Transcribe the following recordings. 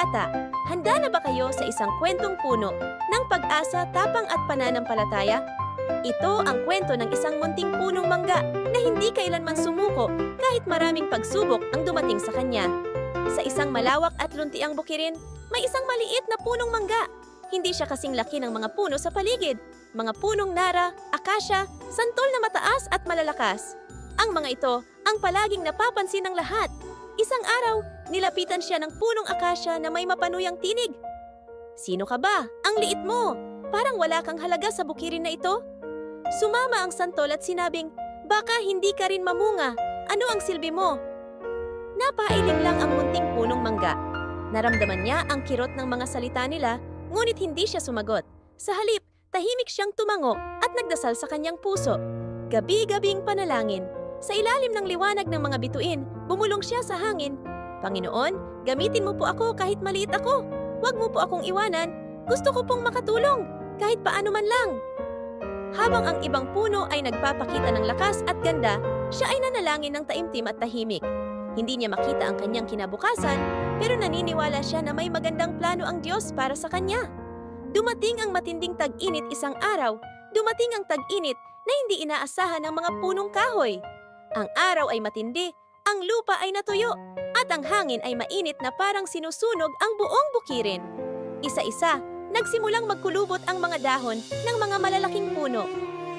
bata, handa na ba kayo sa isang kwentong puno ng pag-asa, tapang at pananampalataya? Ito ang kwento ng isang munting punong mangga na hindi kailanman sumuko kahit maraming pagsubok ang dumating sa kanya. Sa isang malawak at luntiang bukirin, may isang maliit na punong mangga. Hindi siya kasing laki ng mga puno sa paligid. Mga punong nara, akasya, santol na mataas at malalakas. Ang mga ito ang palaging napapansin ng lahat. Isang araw, nilapitan siya ng punong akasya na may mapanuyang tinig. Sino ka ba? Ang liit mo! Parang wala kang halaga sa bukirin na ito. Sumama ang santol at sinabing, baka hindi ka rin mamunga. Ano ang silbi mo? Napailing lang ang munting punong mangga. Naramdaman niya ang kirot ng mga salita nila, ngunit hindi siya sumagot. Sa halip, tahimik siyang tumango at nagdasal sa kanyang puso. Gabi-gabing panalangin. Sa ilalim ng liwanag ng mga bituin, bumulong siya sa hangin. Panginoon, gamitin mo po ako kahit maliit ako. Huwag mo po akong iwanan. Gusto ko pong makatulong, kahit paano man lang. Habang ang ibang puno ay nagpapakita ng lakas at ganda, siya ay nanalangin ng taimtim at tahimik. Hindi niya makita ang kanyang kinabukasan, pero naniniwala siya na may magandang plano ang Diyos para sa kanya. Dumating ang matinding tag-init isang araw, dumating ang tag-init na hindi inaasahan ng mga punong kahoy. Ang araw ay matindi, ang lupa ay natuyo, at ang hangin ay mainit na parang sinusunog ang buong bukirin. Isa-isa, nagsimulang magkulubot ang mga dahon ng mga malalaking puno.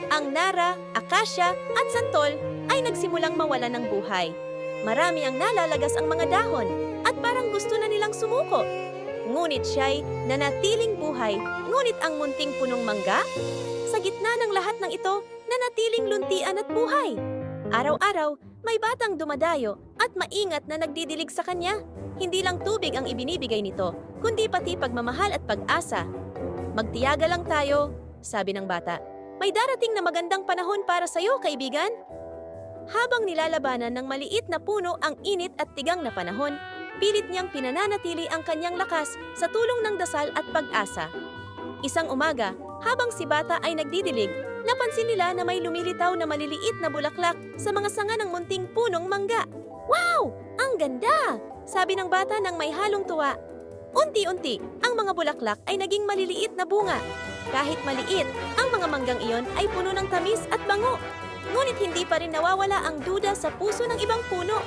Ang nara, akasya at santol ay nagsimulang mawala ng buhay. Marami ang nalalagas ang mga dahon at parang gusto na nilang sumuko. Ngunit siya'y nanatiling buhay, ngunit ang munting punong mangga? Sa gitna ng lahat ng ito, nanatiling luntian at buhay. Araw-araw, may batang dumadayo at maingat na nagdidilig sa kanya. Hindi lang tubig ang ibinibigay nito, kundi pati pagmamahal at pag-asa. Magtiyaga lang tayo, sabi ng bata. May darating na magandang panahon para sa'yo, kaibigan. Habang nilalabanan ng maliit na puno ang init at tigang na panahon, pilit niyang pinananatili ang kanyang lakas sa tulong ng dasal at pag-asa. Isang umaga, habang si bata ay nagdidilig, napansin nila na may lumilitaw na maliliit na bulaklak sa mga sanga ng munting punong mangga. Wow! Ang ganda! Sabi ng bata ng may halong tuwa. Unti-unti, ang mga bulaklak ay naging maliliit na bunga. Kahit maliit, ang mga manggang iyon ay puno ng tamis at bango. Ngunit hindi pa rin nawawala ang duda sa puso ng ibang puno.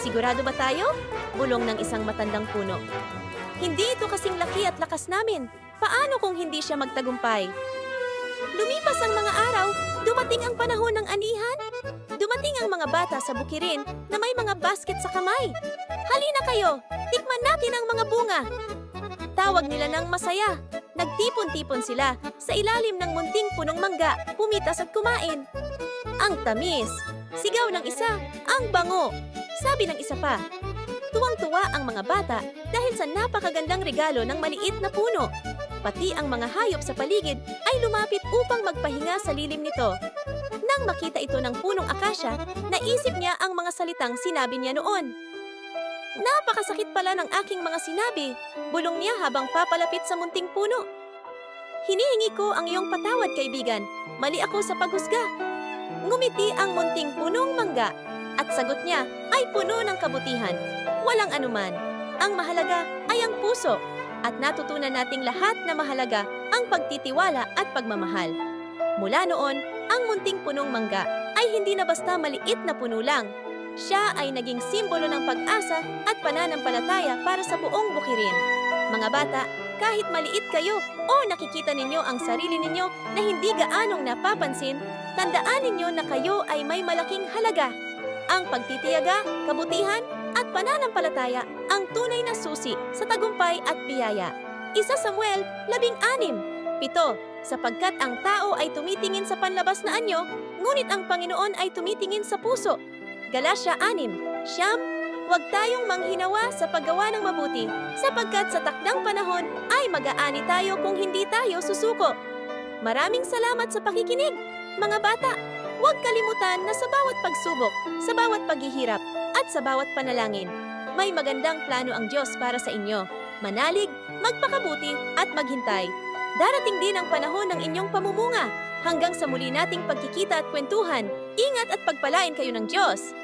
Sigurado ba tayo? Bulong ng isang matandang puno. Hindi ito kasing laki at lakas namin. Paano kung hindi siya magtagumpay? Lumipas ang mga araw, dumating ang panahon ng anihan. Dumating ang mga bata sa bukirin na may mga basket sa kamay. Halina kayo, tikman natin ang mga bunga. Tawag nila ng masaya. Nagtipon-tipon sila sa ilalim ng munting punong mangga, pumitas at kumain. Ang tamis! Sigaw ng isa, ang bango! Sabi ng isa pa. Tuwang-tuwa ang mga bata dahil sa napakagandang regalo ng maliit na puno. Pati ang mga hayop sa paligid ay lumapit upang magpahinga sa lilim nito. Nang makita ito ng punong akasya, naisip niya ang mga salitang sinabi niya noon. Napakasakit pala ng aking mga sinabi, bulong niya habang papalapit sa munting puno. Hinihingi ko ang iyong patawad, kaibigan. Mali ako sa paghusga. Ngumiti ang munting punong mangga at sagot niya ay puno ng kabutihan. Walang anuman. Ang mahalaga ay ang puso at natutunan nating lahat na mahalaga ang pagtitiwala at pagmamahal. Mula noon, ang munting punong mangga ay hindi na basta maliit na puno lang. Siya ay naging simbolo ng pag-asa at pananampalataya para sa buong bukirin. Mga bata, kahit maliit kayo o nakikita ninyo ang sarili ninyo na hindi gaanong napapansin, tandaan ninyo na kayo ay may malaking halaga. Ang pagtitiyaga, kabutihan, at pananampalataya ang tunay na susi sa tagumpay at biyaya. Isa Samuel, labing anim, pito, sapagkat ang tao ay tumitingin sa panlabas na anyo, ngunit ang Panginoon ay tumitingin sa puso. Galasya 6, siyam, huwag tayong manghinawa sa paggawa ng mabuti, sapagkat sa takdang panahon ay mag-aani tayo kung hindi tayo susuko. Maraming salamat sa pakikinig, mga bata. Huwag kalimutan na sa bawat pagsubok, sa bawat paghihirap, at sa bawat panalangin, may magandang plano ang Diyos para sa inyo. Manalig, magpakabuti, at maghintay. Darating din ang panahon ng inyong pamumunga. Hanggang sa muli nating pagkikita at kwentuhan, ingat at pagpalain kayo ng Diyos.